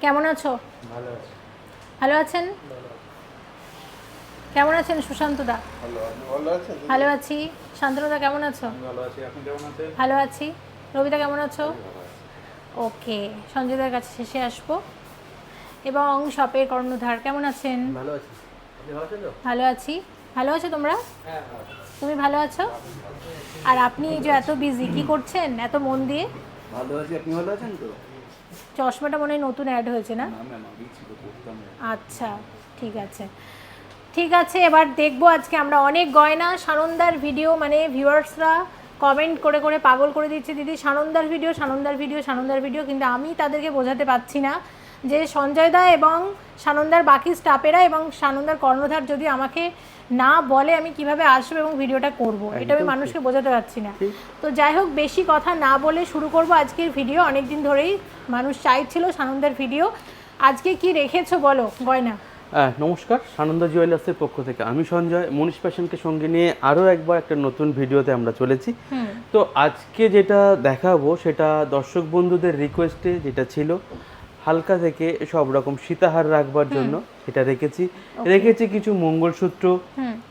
কেমন আছো ভালো আছে ভালো আছেন কেমন আছেন সুশান্ত দা ভালো ভালো আছেন ভালো আছি শান্তনুদা কেমন আছো ভালো আছি আপনি কেমন আছেন ভালো আছি রবিদা কেমন আছো ওকে সঞ্জয়দার কাছে শেষে আসব এবং শপের কর্ণধার কেমন আছেন ভালো আছি ভালো আছেন তো ভালো আছি ভালো আছো তোমরা হ্যাঁ তুমি ভালো আছো আর আপনি এই যে এত বিজি কি করছেন এত মন দিয়ে ভালো আছি আপনি ভালো আছেন তো চশমাটা মনে হয় নতুন অ্যাড হয়েছে না। আচ্ছা ঠিক আছে। ঠিক আছে এবার দেখব আজকে আমরা অনেক গয়না। সানন্দার ভিডিও মানে ভিউয়ার্সরা কমেন্ট করে করে পাগল করে দিচ্ছে। দিদি সানন্দার ভিডিও সানন্দার ভিডিও সানন্দার ভিডিও কিন্তু আমি তাদেরকে বোঝাতে পারছি না যে সঞ্জয় দা এবং সানন্দার বাকি স্টাফেরা এবং সানন্দার কর্ণধার যদি আমাকে না বলে আমি কীভাবে আসব এবং ভিডিওটা করব? এটা আমি মানুষকে বোঝাতে পারছি না। তো যাই হোক বেশি কথা না বলে শুরু করব আজকের ভিডিও। অনেক দিন ধরেই মানুষ চাইছিল সানন্দার ভিডিও। আজকে কি রেখেছো বলো গয়না? নমস্কার সানন্দ জুয়েলার্সের পক্ষ থেকে। আমি সঞ্জয় মনীষ প্যাশনকে সঙ্গে নিয়ে আরও একবার একটা নতুন ভিডিওতে আমরা চলেছি। তো আজকে যেটা দেখাবো সেটা দর্শক বন্ধুদের রিকোয়েস্টে যেটা ছিল হালকা থেকে সব রকম সীতাহার রাখবার জন্য সেটা রেখেছি। রেখেছি কিছু মঙ্গলসূত্র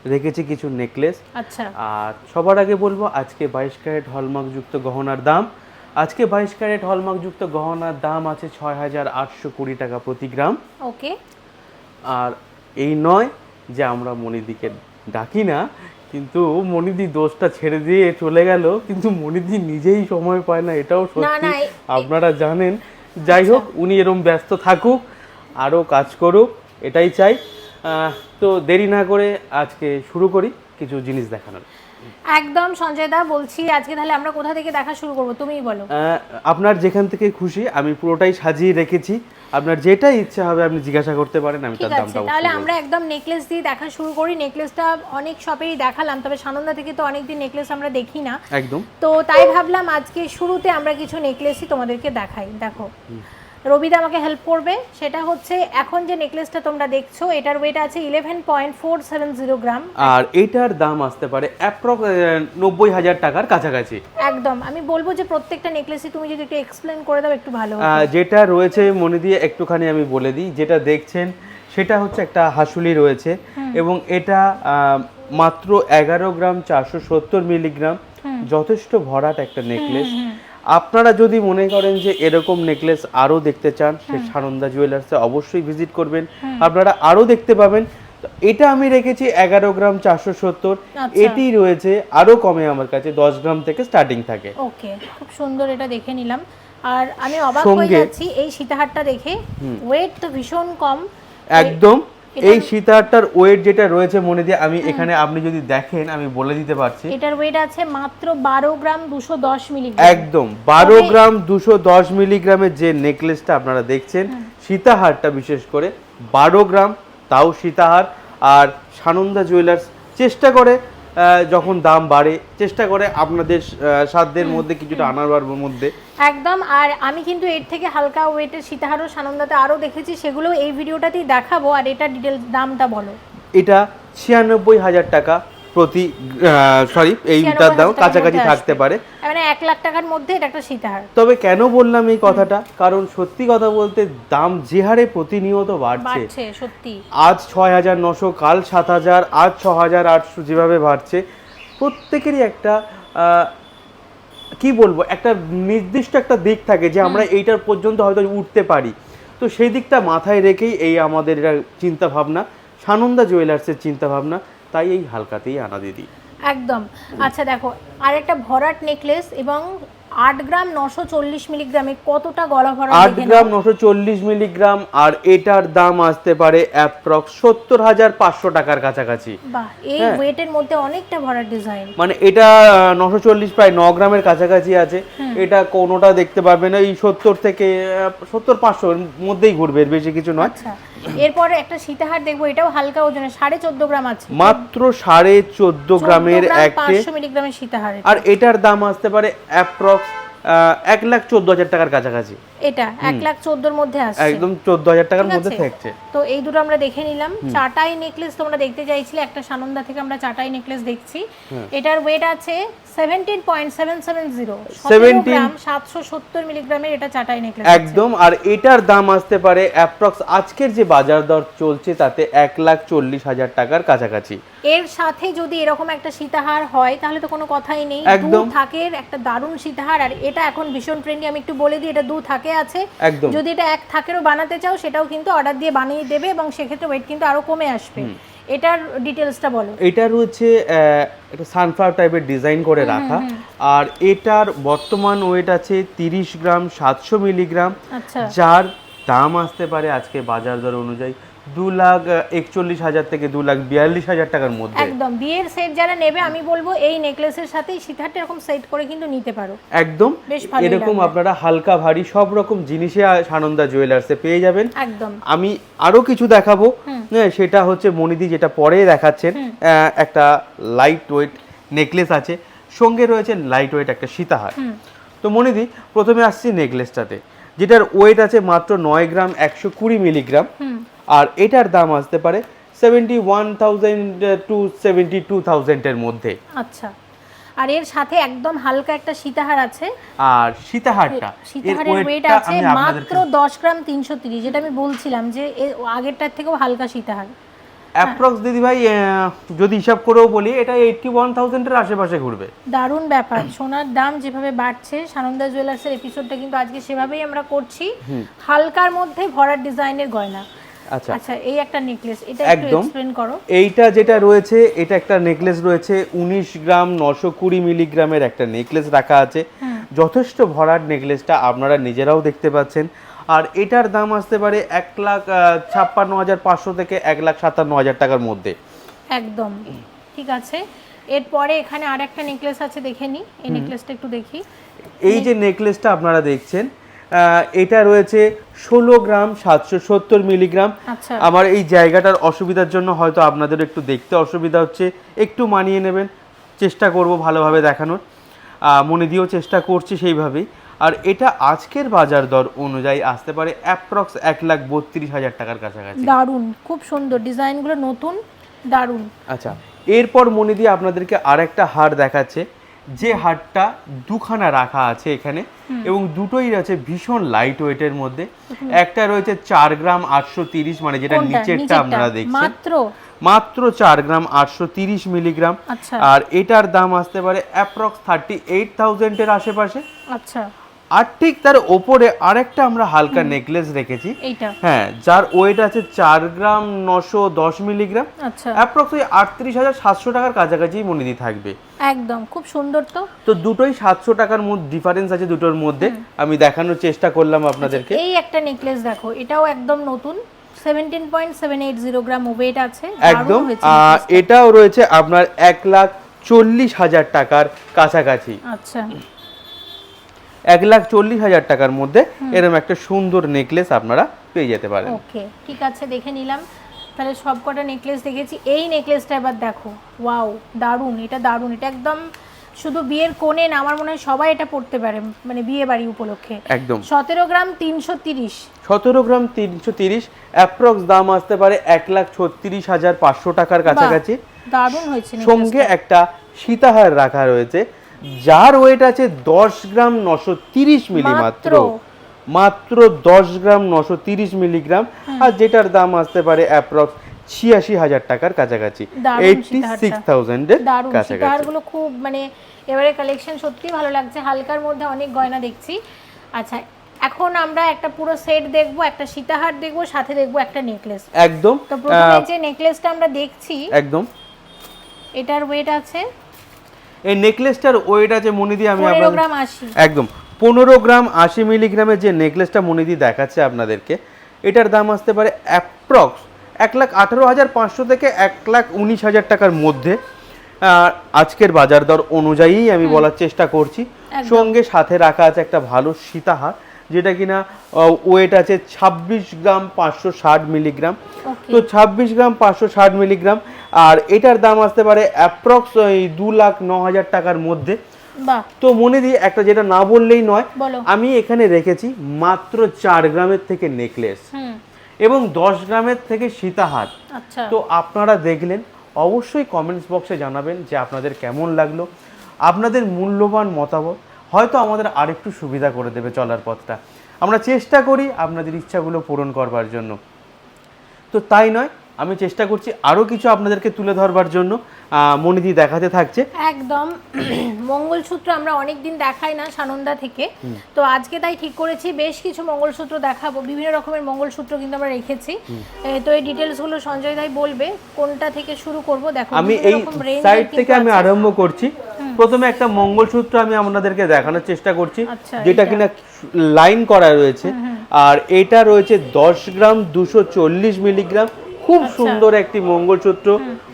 রেখেছি কিছু নেকলেস। আচ্ছা। আর সবার আগে বলব আজকে বাইশ ক্যারেট হলমার্কযুক্ত গহনার দাম। আজকে বাইশ ক্যারেট হলমার্কযুক্ত গহনার দাম আছে ছয় হাজার আটশো কুড়ি টাকা প্রতি গ্রাম। ওকে। আর এই নয় যে আমরা মনিদিকে ডাকি না কিন্তু মনিদি দোষটা ছেড়ে দিয়ে চলে গেল কিন্তু মনিদি নিজেই সময় পায় না এটাও সত্যি। আপনারা জানেন যাই হোক উনি এরম ব্যস্ত থাকুক আরও কাজ করুক এটাই চাই। তো দেরি না করে আজকে শুরু করি কিছু জিনিস দেখানোর। একদম সঞ্জয় দা বলছি আজকে তাহলে আমরা কোথা থেকে দেখা শুরু করব? তুমিই বলো। আপনার যেখান থেকে খুশি আমি পুরোটাই সাজিয়ে রেখেছি। আপনার যেটা ইচ্ছা হবে আপনি জিজ্ঞাসা করতে পারেন আমি তার দামটা তাহলে আমরা একদম নেকলেস দিয়ে দেখা শুরু করি। নেকলেসটা অনেক শপেই দেখালাম তবে সানন্দা থেকে তো অনেকদিন নেকলেস আমরা দেখি না। একদম। তো তাই ভাবলাম আজকে শুরুতে আমরা কিছু নেকলেসই তোমাদেরকে দেখাই। দেখো রবিদা আমাকে হেল্প করবে। সেটা হচ্ছে এখন যে নেকলেসটা তোমরা দেখছ এটার ওয়েট আছে eleven point four seven zero gram আর এটার দাম আসতে পারে অ্যাপ্রক্স নব্বই হাজার টাকার কাছাকাছি। একদম। আমি বলব যে প্রত্যেকটা নেকলেসই তুমি যদি একটু এক্সপ্লেন করে দাও একটু ভালো। যেটা রয়েছে মনে দিয়ে একটুখানি আমি বলে দিই। যেটা দেখছেন সেটা হচ্ছে একটা হাসুলি রয়েছে এবং এটা মাত্র এগারো গ্রাম চারশো সত্তর মিলিগ্রাম। যথেষ্ট ভরাট একটা নেকলেস আপনারা যদি মনে করেন যে এরকম নেকলেস আরও দেখতে চান সে সানন্দা জুয়েলার্সে অবশ্যই ভিজিট করবেন। আপনারা আরও দেখতে পাবেন। এটা আমি রেখেছি এগারো গ্রাম চারশো সত্তর। আচ্ছা। এটি রয়েছে আরও কমে আমার কাছে দশ গ্রাম থেকে স্টার্টিং থাকে। ওকে খুব সুন্দর এটা দেখে নিলাম। আর আমি অবাক হয়ে যাচ্ছি এই সীতাহারটা দেখে। ওয়েট তো ভীষণ কম। একদম। এই সীতাহারটার ওয়েট যেটা রয়েছে মনে দিয়ে আমি এখানে আপনি যদি দেখেন আমি বলে দিতে পারছি। এটার ওয়েট আছে মাত্র বারো গ্রাম দুশো দশ মিলিগ্রাম একদম বারো তবে- গ্রাম দুশো দশ মিলিগ্রামের যে নেকলেসটা আপনারা দেখছেন সীতাহারটা বিশেষ করে বারো গ্রাম তাও সীতাহার। আর সানন্দা জুয়েলার্স চেষ্টা করে যখন দাম বাড়ে চেষ্টা করে আপনাদের সাধ্যের মধ্যে কিছুটা আনার মধ্যে। একদম আর আমি কিন্তু এর থেকে হালকা ওয়েটের সীতাহারও সানন্দাতে আরও দেখেছি সেগুলো এই ভিডিওটাতেই দেখাবো আর এটা ডিটেলস দামটা বলো। এটা ছিয়ানব্বই হাজার টাকা। প্রতি সরি এইটার 96,000 দাম কাছাকাছি থাকতে পারে। মানে এক লাখ টাকার মধ্যে এটা একটা সীতাহার। তবে কেন বললাম এই কথাটা? কারণ সত্যি কথা বলতে দাম যে হারে প্রতিনিয়ত বাড়ছে। সত্যি। আজ ছয় হাজার নশো কাল সাত হাজার আজ ছ হাজার আটশো যেভাবে বাড়ছে প্রত্যেকেরই একটা আহ, কি বলব একটা নির্দিষ্ট একটা দিক থাকে যে আমরা এইটার পর্যন্ত হয়তো উঠতে পারি। তো সেই দিকটা মাথায় রেখেই এই আমাদের চিন্তা ভাবনা সানন্দা জুয়েলার্সের চিন্তা ভাবনা তাই এই হালকাতেই আনা দিদি একদম। আচ্ছা দেখো আর একটা ভরাট নেকলেস এবং আট গ্রাম নশো চল্লিশ মিলিগ্রামে কতটা গলা ভরা আট গ্রাম নশো চল্লিশ মিলিগ্রাম আর এটার দাম আসতে পারে অ্যাপ্রক্স সত্তর হাজার পাঁচশো টাকার কাছাকাছি। এই হ্যাঁ। ওয়েটের মধ্যে অনেকটা ভরাট ডিজাইন মানে এটা নশো চল্লিশ প্রায় ন গ্রামের কাছাকাছি আছে। এটা কোনোটা দেখতে পারবে না এই সত্তর থেকে সত্তর পাঁচশোর মধ্যেই ঘুরবে এর বেশি কিছু নয়। আচ্ছা। এরপরে একটা সীতাহার দেখব এটাও হালকা ওজনে সাড়ে চোদ্দ গ্রাম আছে। মাত্র সাড়ে চোদ্দ গ্রামের একটা পাঁচশো মিলিগ্রামের সীতাহার। আর এটার দাম আসতে পারে অ্যাপ্রক্স এক লাখ চোদ্দ হাজার টাকার কাছাকাছি। এটা এক লাখ চোদ্দোর মধ্যে আসছে। একদম চোদ্দ হাজার টাকার মধ্যে থাকছে। তো এই দুটো আমরা দেখে নিলাম। চাটাই নেকলেস তোমরা দেখতে চাইছিলে একটা সানন্দা থেকে আমরা চাটাই নেকলেস দেখছি। এটার ওয়েট আছে seventeen point seven seven zero 17 gram সাতশো সত্তর মিলিগ্রামের এটা চাটাই নেকলেস একদম আর এটার দাম আসতে পারে অ্যাপ্রক্স আজকের যে বাজার দর চলছে তাতে এক লাখ চল্লিশ হাজার টাকার কাছাকাছি। এর সাথে যদি এরকম একটা সীতাহার হয় তাহলে তো কোনো কথাই নেই। দু একদম। থাকের একটা দারুণ সীতাহার আর এটা এখন ভীষণ ট্রেন্ডি আমি একটু বলে দিই এটা দু থাকে আছে। যদি এটা এক থাকেরও বানাতে চাও সেটাও কিন্তু অর্ডার দিয়ে বানিয়ে দেবে এবং সেক্ষেত্রে ওয়েট কিন্তু আরও কমে আসবে। এটার ডিটেলসটা বলো। এটার হচ্ছে একটা সানফ্লাওয়ার টাইপের ডিজাইন করে রাখা। আর এটার বর্তমান ওয়েট আছে তিরিশ গ্রাম সাতশো মিলিগ্রাম আচ্ছা। যার দাম আসতে পারে আজকে বাজার দর অনুযায়ী দু লাখ একচল্লিশ হাজার থেকে দু লাখ বিয়াল্লিশ হাজার টাকার মধ্যে। একদম বিয়ের সেট যারা নেবে আমি বলব এই নেকলেসের সাথে সীতাহারটা এরকম সেট করে কিন্তু নিতে পারো। একদম এরকম আপনারা হালকা ভারী সব রকম জিনিসে সানন্দা জুয়েলার্সে পেয়ে যাবেন। একদম। আমি আরও কিছু দেখাবো। হ্যাঁ সেটা হচ্ছে মনিদি যেটা পরে দেখাচ্ছেন একটা লাইট ওয়েট নেকলেস আছে। সঙ্গে রয়েছে লাইট ওয়েট একটা সীতাহার। তো মনিদি প্রথমে আসছি নেকলেসটাতে যেটার ওয়েট আছে মাত্র নয় গ্রাম একশো কুড়ি মিলিগ্রাম আর এটার দাম আসতে পারে seventy one thousand two seventy two থাউজেন্ডের মধ্যে। আচ্ছা। আর এর সাথে একদম হালকা একটা সীতাহার আছে। আর সীতাহারটা এর সীতাহারের ওয়েট আছে মাত্র দশ গ্রাম তিনশো তিরিশ। যেটা আমি বলছিলাম যে আগেরটার থেকেও হালকা সীতাহার। অ্যাপ্রক্স দিদি ভাই যদি হিসাব করেও বলি এটা এইটটি ওয়ান থাউজেন্ডের আশেপাশে ঘুরবে। দারুণ ব্যাপার। সোনার দাম যেভাবে বাড়ছে সানন্দা জুয়েলার্সের এপিসোডটা কিন্তু আজকে সেভাবেই আমরা করছি। হালকার মধ্যে ভরার ডিজাইনের গয়না। আচ্ছা। আচ্ছা এই একটা নেকলেস এটা একটু। এক্সপ্লেন করো। এইটা যেটা রয়েছে এটা একটা নেকলেস রয়েছে উনিশ গ্রাম নশো কুড়ি মিলিগ্রামের একটা নেকলেস রাখা আছে। যথেষ্ট ভরাট নেকলেসটা আপনারা নিজেরাও দেখতে পাচ্ছেন। আর এটার দাম আসতে পারে এক লাখ ছাপ্পান্ন হাজার পাঁচশো থেকে এক লাখ সাতান্ন হাজার টাকার মধ্যে। একদম। ঠিক আছে। এরপরে এখানে আর একটা নেকলেস আছে দেখে নি এই নেকলেসটা একটু দেখি। এই যে নেকলেসটা আপনারা দেখছেন এটা রয়েছে ষোলো গ্রাম সাতশো সত্তর মিলিগ্রাম। আচ্ছা। আমার এই জায়গাটার অসুবিধার জন্য হয়তো আপনাদের একটু দেখতে অসুবিধা হচ্ছে। একটু মানিয়ে নেবেন। চেষ্টা করব ভালোভাবে দেখানোর। মনে দিয়েও চেষ্টা করছি সেইভাবেই। আর এটা আজকের বাজার দর অনুযায়ী আসতে পারে অ্যাপ্রক্স এক লাখ বত্রিশ হাজার টাকার কাছাকাছি। দারুণ খুব সুন্দর। ডিজাইনগুলো নতুন দারুণ। আচ্ছা এরপর মনে দিয়ে আপনাদেরকে আরেকটা হার দেখাচ্ছে। যে হারটা দুখানা রাখা আছে এখানে এবং দুটোই আছে ভীষণ লাইট ওয়েটের মধ্যে একটা রয়েছে চার গ্রাম আটশো তিরিশ মানে যেটা নিচেরটা নিচেরটা? আপনারা দেখছেন। মাত্র? মাত্র চার গ্রাম আটশো তিরিশ মিলিগ্রাম। আচ্ছা। আর এটার দাম আসতে পারে অ্যাপ্রক্স থার্টি এইট থাউজেন্ডের আশেপাশে। আচ্ছা। আর ঠিক তার ওপরে আরেকটা আমরা হালকা নেকলেস রেখেছি। হ্যাঁ যার ওয়েট আছে চার গ্রাম নশো দশ মিলিগ্রাম। আচ্ছা। অ্যাপ্রক্স ওই আটত্রিশ হাজার সাতশো টাকার কাছাকাছি মনিদি থাকবে। একদম খুব সুন্দর তো। তো দুটোই সাতশো টাকার মধ্যে ডিফারেন্স আছে দুটোর মধ্যে। আমি দেখানোর চেষ্টা করলাম আপনাদেরকে। এই একটা নেকলেস দেখো এটাও একদম নতুন। Seventeen point seven eight zero gram weight আছে একদম। এটাও রয়েছে আপনার এক লাখ চল্লিশ হাজার টাকার কাছাকাছি। আচ্ছা। এক লাখ চল্লিশ হাজার টাকার মধ্যে এরকম একটা সুন্দর নেকলেস আপনারা পেয়ে যেতে পারেন। ওকে ঠিক আছে দেখে নিলাম। তাহলে সব কটা নেকলেস দেখেছি। এই নেকলেসটা এবার দেখো। ওয়াও দারুণ এটা দারুণ এটা একদম শুধু বিয়ের কোণে না আমার মনে হয় সবাই এটা পড়তে পারে মানে বিয়ে বাড়ি উপলক্ষে। একদম। সতেরো গ্রাম তিনশো তিরিশ। সতেরো গ্রাম তিনশো তিরিশ অ্যাপ্রক্স দাম আসতে পারে এক লাখ ছত্রিশ হাজার পাঁচশো টাকার কাছাকাছি। দারুণ হয়েছে সঙ্গে একটা সীতাহার রাখা রয়েছে। যার ওয়েট আছে দশ গ্রাম নশো তিরিশ মিলি মাত্র মাত্র? দশ গ্রাম নশো তিরিশ মিলিগ্রাম আর যেটার দাম আসতে পারে অ্যাপ্রক্স ছিয়াশি হাজার টাকার কাছাকাছি। এইটটি সিক্স থাউজেন্ডের কাছাকাছি। খুব মানে এবারে কালেকশন সত্যি ভালো লাগছে। হালকার মধ্যে অনেক গয়না দেখছি। আচ্ছা এখন আমরা একটা পুরো সেট দেখব একটা সীতাহার দেখব সাথে দেখব একটা নেকলেস একদম তো প্রথমে যে নেকলেসটা আমরা দেখছি একদম। এটার ওয়েট আছে এই নেকলেসটার ওয়েট আছে মনিদি আমি আপনাদের একদম। পনেরো গ্রাম আশি মিলিগ্রামের যে নেকলেসটা মনিদি দেখাচ্ছে আপনাদেরকে এটার দাম আসতে পারে অ্যাপ্রক্স এক লাখ আঠেরো হাজার পাঁচশো থেকে এক লাখ উনিশ হাজার টাকার মধ্যে। আহ, আজকের বাজার দর অনুযায়ী আমি বলার চেষ্টা করছি। সঙ্গে সাথে রাখা আছে একটা ভালো সীতাহার। যেটা কিনা ওয়েট আছে ছাব্বিশ গ্রাম পাঁচশো ষাট মিলিগ্রাম তো ছাব্বিশ গ্রাম পাঁচশো ষাট মিলিগ্রাম আর এটার দাম আসতে পারে অ্যাপ্রক্স ওই দু লাখ ন হাজার টাকার মধ্যে। তো মনে দিয়ে একটা যেটা না বললেই নয় আমি এখানে রেখেছি মাত্র চার গ্রামের থেকে নেকলেস এবং দশ গ্রামের থেকে সীতাহার। আচ্ছা। তো আপনারা দেখলেন অবশ্যই কমেন্টস বক্সে জানাবেন যে আপনাদের কেমন লাগল। আপনাদের মূল্যবান মতামত হয়তো আমাদের আরেকটু সুবিধা করে দেবে চলার পথটা। আমরা চেষ্টা করি আপনাদের ইচ্ছাগুলো পূরণ করবার জন্য। তো তাই নয় আমি চেষ্টা করছি আরও কিছু আপনাদেরকে তুলে ধরবার জন্য মনিদি দেখাতে থাকছে। একদম। মঙ্গলসূত্র আমরা অনেক দিন দেখাই না সানন্দা থেকে। তো আজকে তাই ঠিক করেছি বেশ কিছু মঙ্গলসূত্র দেখাবো। বিভিন্ন রকমের মঙ্গলসূত্র কিন্তু আমরা রেখেছি। তো এই ডিটেলসগুলো সঞ্জয় দাই বলবে কোনটা থেকে শুরু করব? দেখো আমি এই সাইড থেকে আমি আরম্ভ করছি। প্রথমে একটা মঙ্গলসূত্র আমি আপনাদেরকে দেখানোর চেষ্টা করছি আচ্ছা, যেটা কিনা লাইন করা রয়েছে। আর এটা রয়েছে দশ গ্রাম দুশো চল্লিশ মিলিগ্রাম। খুব আচ্ছা। সুন্দর একটি মঙ্গলসূত্র।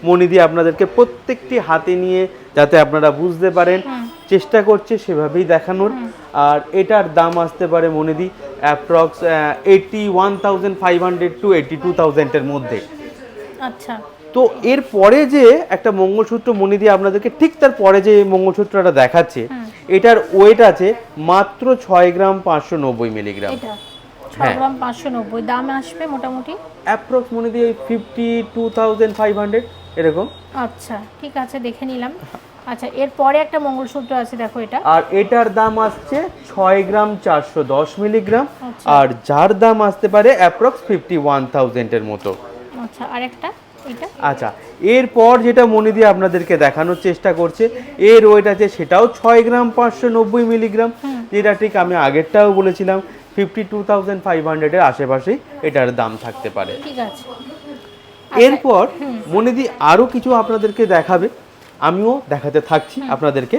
মণিদি আপনাদেরকে প্রত্যেকটি হাতে নিয়ে যাতে আপনারা বুঝতে পারেন। চেষ্টা করছে সেভাবেই দেখানোর। আর এটার দাম আসতে পারে মনিদি approx eighty one thousand five hundred two eighty two থাউজেন্ডের মধ্যে। আচ্ছা। তো এর পরে যে একটা মঙ্গলসূত্র মনি দিয়ে আপনাদেরকে ঠিক তার পরে যে মঙ্গলসূত্রটা দেখাচ্ছে এটার ওয়েট আছে মাত্র ছয় গ্রাম পাঁচশো নব্বই মিলিগ্রাম। এটা ছ হ্যাঁ। গ্রাম পাঁচশো নব্বই। দাম আসবে মোটামুটি? অ্যাপ্রক্স মনে দিয়ে fifty two thousand five hundred এরকম। আচ্ছা ঠিক আছে দেখে নিলাম। আচ্ছা এরপরে একটা মঙ্গলসূত্র আছে দেখো এটা। আর এটার দাম আসছে ছয় গ্রাম চারশো দশ মিলিগ্রাম। আচ্ছা। আর যার দাম আসতে পারে অ্যাপ্রক্স ফিফটি ওয়ান থাউজেন্ডের মতো। আচ্ছা আরেকটা এটা আচ্ছা এরপর যেটা মনে দিয়ে আপনাদেরকে দেখানোর চেষ্টা করছে এর ওয়েট আছে সেটাও ছয় গ্রাম পাঁচশো নব্বই মিলিগ্রাম। যেটা ঠিক আমি আগেরটাও বলেছিলাম ফিফটি টু থাউজেন্ড ফাইভ হান্ড্রেডের আশেপাশেই এটার দাম থাকতে পারে। ঠিক আছে। এরপর মনেদি আরও কিছু আপনাদেরকে দেখাবে। আমিও দেখাতে থাকছি আপনাদেরকে।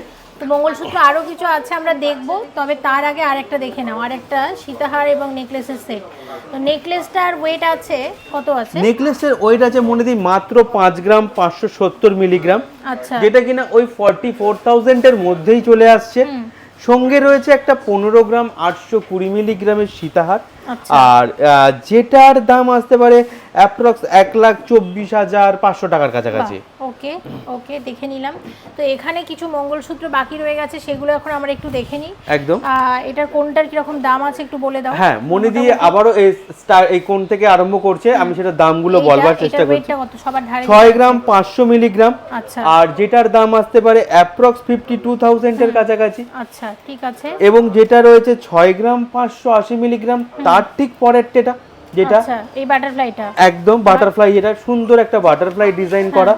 মঙ্গলসূত্র আরও কিছু আছে আমরা দেখব। তবে তার আগে আরেকটা দেখে নাও। আরেকটা সীতাহার এবং নেকলেসের সেট। তো নেকলেসটার ওয়েট আছে কত আছে? নেকলেসের ওয়েট আছে মনেদি মাত্র পাঁচ গ্রাম পাঁচশো সত্তর মিলিগ্রাম। আচ্ছা। যেটা কিনা ওই ফর্টি ফোর থাউজেন্ডের মধ্যেই চলে আসছে। সঙ্গে রয়েছে একটা পনেরো গ্রাম আটশো কুড়ি মিলিগ্রামের সীতাহার। আর যেটার দাম আসতে পারে অ্যাপ্রক্স এক লাখ চব্বিশ হাজার পাঁচশো টাকার কাছাকাছি। ওকে ওকে দেখে নিলাম। তো এখানে কিছু মঙ্গলসূত্র বাকি রয়ে গেছে সেগুলো এখন আমরা একটু দেখে নিই। একদম। এটার কোনটার কীরকম দাম আছে একটু বলে দাও। হ্যাঁ মনে দিয়ে আবারও এই স্টার এই কোন থেকে আরম্ভ করছে আমি সেটা দামগুলো বলবার চেষ্টা করছি। ছয় গ্রাম পাঁচশো মিলিগ্রাম। আচ্ছা। আর যেটার দাম আসতে পারে অ্যাপ্রক্স ফিফটি টু থাউজেন্ডের কাছাকাছি। আচ্ছা ঠিক আছে। এবং যেটা রয়েছে ছয় গ্রাম পাঁচশো আশি মিলিগ্রাম তার ঠিক পরের টেটা যেটা আচ্ছা এই বাটারফ্লাইটা একদম বাটারফ্লাই যেটা সুন্দর একটা বাটারফ্লাই ডিজাইন করা।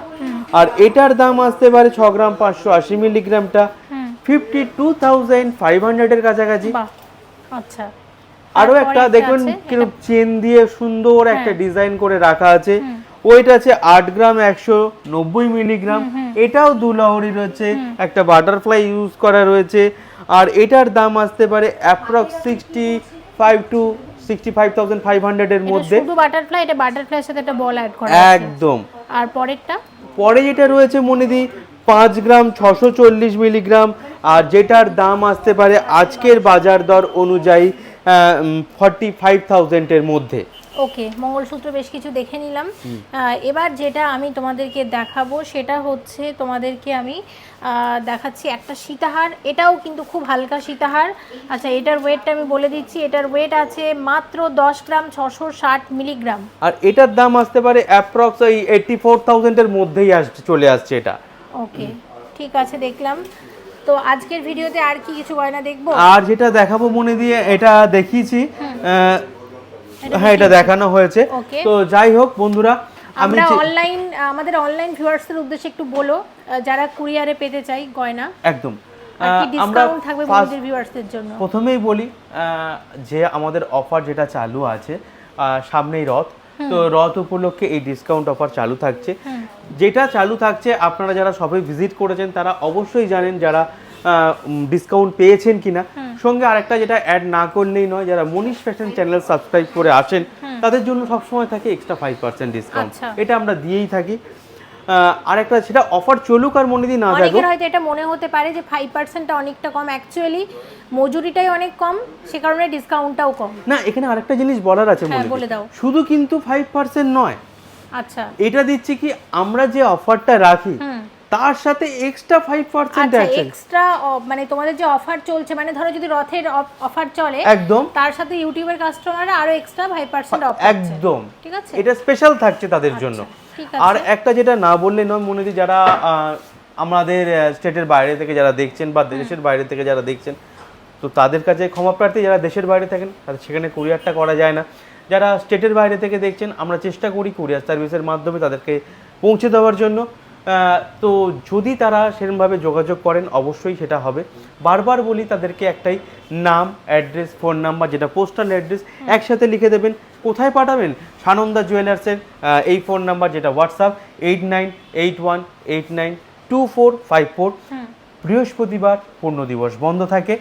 আর এটার দাম আসতে পারে ছ গ্রাম পাঁচশো আশি মিলিগ্রামটা। ফিফটি টু থাউজেন্ড ফাইভ হান্ড্রেডের কাছাকাছি। আচ্ছা। আরও একটা একটা দেখুন কীরকম চেন দিয়ে সুন্দর একটা হ্যাঁ। ডিজাইন করে রাখা আছে। ওইটা আছে আট গ্রাম একশো নব্বই মিলিগ্রাম। এটাও দু লহরি রয়েছে একটা বাটারফ্লাই ইউজ করা রয়েছে। আর এটার দাম আসতে পারে approx sixty five two sixty five thousand five হান্ড্রেডের মধ্যে। শুধু বাটারফ্লাই এটা বাটারফ্লাইয়ের সাথে একটা বল অ্যাড করা একদম। আর পরেরটা? পরে যেটা রয়েছে মনিদি পাঁচ গ্রাম ছশো চল্লিশ মিলিগ্রাম আর যেটার দাম আসতে পারে আজকের বাজার দর অনুযায়ী ফর্টি ফাইভ থাউজেন্ডের মধ্যে। ওকে মঙ্গলসূত্র বেশ কিছু দেখে নিলাম। এবার যেটা আমি তোমাদেরকে দেখাবো সেটা হচ্ছে তোমাদেরকে আমি দেখাচ্ছি একটা সীতাহার। এটাও কিন্তু খুব হালকা সীতাহার। আচ্ছা এটার ওয়েটটা আমি বলে দিচ্ছি। এটার ওয়েট আছে মাত্র দশ গ্রাম ছশো ষাট মিলিগ্রাম। আর এটার দাম আসতে পারে অ্যাপ্রক্স ওই এইটটি ফোর থাউজেন্ডের মধ্যেই আসছে চলে আসছে এটা। ওকে ঠিক আছে দেখলাম। তো আজকের ভিডিওতে আর কি কিছু গয়না দেখব? আর যেটা দেখাবো মনে দিয়ে এটা দেখিয়েছি। হ্যাঁ এটা দেখানো হয়েছে। তো যাই হোক বন্ধুরা আমরা অনলাইন আমাদের অনলাইন ভিউয়ার্সদের উদ্দেশ্যে একটু বলো যারা কুরিয়ারে পেতে চাই গয়না একদম। আমরা জন্য? প্রথমেই বলি যে আমাদের অফার যেটা চালু আছে সামনেই রথ তো রথ উপলক্ষে এই ডিসকাউন্ট অফার চালু থাকছে। যেটা চালু থাকছে আপনারা যারা সবাই ভিজিট করেছেন তারা অবশ্যই জানেন যারা ডিসকাউন্ট পেয়েছেন কিনা। সঙ্গে আরেকটা যেটা অ্যাড না করলেই নয় যারা মনীষ ফ্যাশন চ্যানেল সাবস্ক্রাইব করে আসেন তাদের জন্য সবসময় থাকে এক্সট্রা ফাইভ পার্সেন্ট ডিসকাউন্ট। এটা আমরা দিয়েই থাকি। আরেকটা সেটা অফার চলুক আর মনে দিন না থাকুক অনেকের হয়তো এটা মনে হতে পারে যে ফাইভ পার্সেন্টটা অনেকটা কম। অ্যাকচুয়ালি মজুরিটাই অনেক কম সে কারণে ডিসকাউন্টটাও কম। না এখানে আরেকটা জিনিস বলার আছে হ্যাঁ, মনে বলে দাও। শুধু কিন্তু ফাইভ পার্সেন্ট নয়। আচ্ছা। এটা দিচ্ছি কি আমরা যে অফারটা রাখি তার সাথে এক্সট্রা ফাইভ পার্সেন্ট আচ্ছা আছে। এক্সট্রা মানে তোমাদের যে অফার চলছে মানে ধরো যদি রথের অফার চলে একদম। তার সাথে ইউটিউবের কাস্টমাররা আরও এক্সট্রা ফাইভ পার্সেন্ট অফ একদম। ঠিক আছে? এটা স্পেশাল থাকছে তাদের জন্য। আর একটা যেটা না বললে নয় মনে হয় যারা আমাদের স্টেটের বাইরে থেকে যারা দেখছেন বা দেশের বাইরে থেকে যারা দেখছেন তো তাদের কাছে ক্ষমা প্রার্থী যারা দেশের বাইরে থাকেন তাদের সেখানে কুরিয়ারটা করা যায় না। যারা স্টেটের বাইরে থেকে দেখছেন আমরা চেষ্টা করি কুরিয়ার সার্ভিসের মাধ্যমে তাদেরকে পৌঁছে দেওয়ার জন্য। তো যদি তারা সেরকমভাবে যোগাযোগ করেন অবশ্যই সেটা হবে। বারবার বলি তাদেরকে একটাই নাম অ্যাড্রেস ফোন নাম্বার যেটা পোস্টাল অ্যাড্রেস একসাথে লিখে দেবেন কোথায় পাঠাবেন? সানন্দা জুয়েলার্সের এই ফোন নাম্বার যেটা WhatsApp eight nine eight one eight nine two four five four. বৃহস্পতিবার পূর্ণ দিবস বন্ধ থাকে।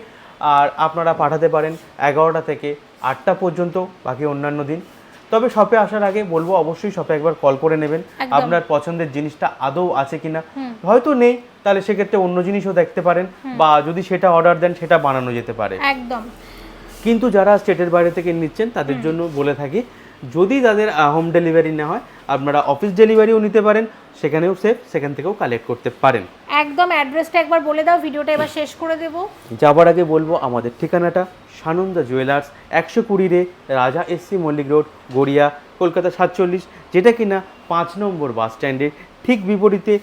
আর আপনারা পাঠাতে পারেন এগারোটা থেকে আটটা পর্যন্ত বাকি অন্যান্য দিন। তবে শপে আসার আগে বলব অবশ্যই শপে একবার কল করে নেবেন। আপনার পছন্দের জিনিসটা আদৌ আছে কিনা। হয়তো নেই তাহলে সেক্ষেত্রে অন্য জিনিসও দেখতে পারেন বা যদি সেটা অর্ডার দেন সেটা বানানো যেতে পারে। একদম। কিন্তু যারা স্টেটের বাইরে থেকে নিচ্ছেন তাদের জন্য বলে থাকি যদি তাদের হোম ডেলিভারি না হয় আপনারা অফিস ডেলিভারিও নিতে পারেন সেখানেও সেফ সেখান থেকেও কালেক্ট করতে পারেন। একদম অ্যাড্রেসটা একবার বলে দাও ভিডিওটা এবার শেষ করে দেবো। যাবার আগে বলব আমাদের ঠিকানাটা সানন্দা জুয়েলার্স একশো কুড়িরে Raja S C Mallick road Garia Kolkata সাতচল্লিশ যেটা কিনা পাঁচ নম্বর বাস স্ট্যান্ডের ঠিক বিপরীতে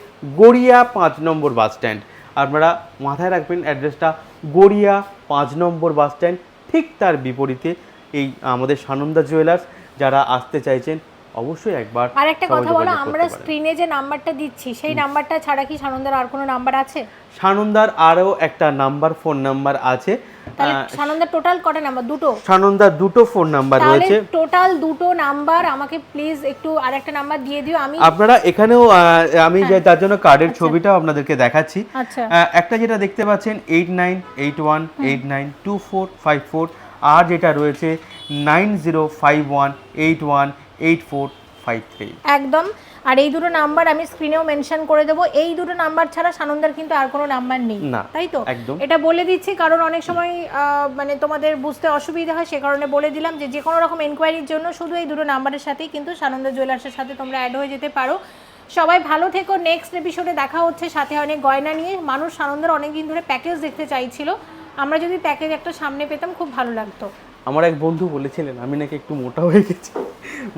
গড়িয়া পাঁচ নম্বর বাস স্ট্যান্ড আপনারা মাথায় রাখবেন অ্যাড্রেসটা গড়িয়া পাঁচ নম্বর বাস স্ট্যান্ড ঠিক তার বিপরীতে এই আমাদের সানন্দা জুয়েলার্স যারা আসতে চাইছেন অবশ্যই একবার আর একটা কথা বলো আমরা স্ক্রিনে যে নাম্বারটা দিচ্ছি সেই নাম্বারটা ছাড়া কি সানন্দার আর কোনো নাম্বার আছে? সানন্দার আরও একটা নাম্বার ফোন নাম্বার আছে। তাহলে সানন্দার টোটাল কটা নাম্বার? দুটো। সানন্দার দুটো ফোন নাম্বার তাহলে রয়েছে। টোটাল দুটো নাম্বার আমাকে প্লিজ একটু আরেকটা নাম্বার দিয়ে দিও আমি আপনারা এখানেও আমি যে তার জন্য কার্ডের ছবিটাও আপনাদেরকে দেখাচ্ছি। আচ্ছা। একটা যেটা দেখতে পাচ্ছেন eight nine eight one eight nine two four five four আর যেটা রয়েছে nine zero five one eight one eight four five three. একদম। আর এই দুটো নাম্বার আমি স্ক্রিনেও মেনশন করে দেবো। এই দুটো নাম্বার ছাড়া সানন্দার কিন্তু আর কোনো নাম্বার নেই তাই তো? এটা বলে দিচ্ছি কারণ অনেক সময় মানে তোমাদের বুঝতে অসুবিধা হয় সে কারণে বলে দিলাম যে যে কোনো রকম এনকোয়ারির জন্য শুধু এই দুটো নাম্বারের সাথেই কিন্তু সানন্দা জুয়েলার্সের সাথে তোমরা অ্যাড হয়ে যেতে পারো। সবাই ভালো থেকো নেক্সট এপিসোডে দেখা হচ্ছে সাথে অনেক গয়না নিয়ে। মানুষ সানন্দার অনেক দিন ধরে প্যাকেজ দেখতে চাইছিল। আমরা যদি প্যাকেজ একটা সামনে পেতাম খুব ভালো লাগতো। আমার এক বন্ধু বলেছিলেন আমি নাকি একটু মোটা হয়ে গেছি।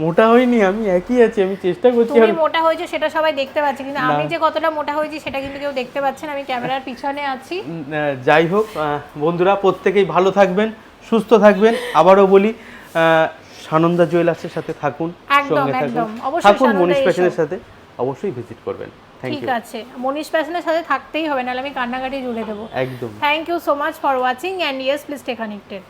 মোটা হইনি আমি একই আছি আমি চেষ্টা করছি তুমি মোটা হয়েছে সেটা সবাই দেখতে পাচ্ছে কিন্তু আমি যে কতটা মোটা হয়েছি সেটা কিন্তু কেউ দেখতে পাচ্ছেন আমি ক্যামেরার পিছনে আছি। যাই হোক বন্ধুরা প্রত্যেকেই ভালো থাকবেন সুস্থ থাকবেন। আবারও বলি সানন্দা জুয়েলার্সের সাথে থাকুন একদম, সঙ্গে থাকুন। একদম। অবশ্যই থাকুন মনীষ প্যাশনের সাথে অবশ্যই ভিজিট করবেন। ঠিক আছে। মনীষ প্যাশনের সাথে থাকতেই হবে নাহলে আমি কান্নাকাটি জুড়ে দেবো। একদম। Thank you so much for watching and yes please stay connected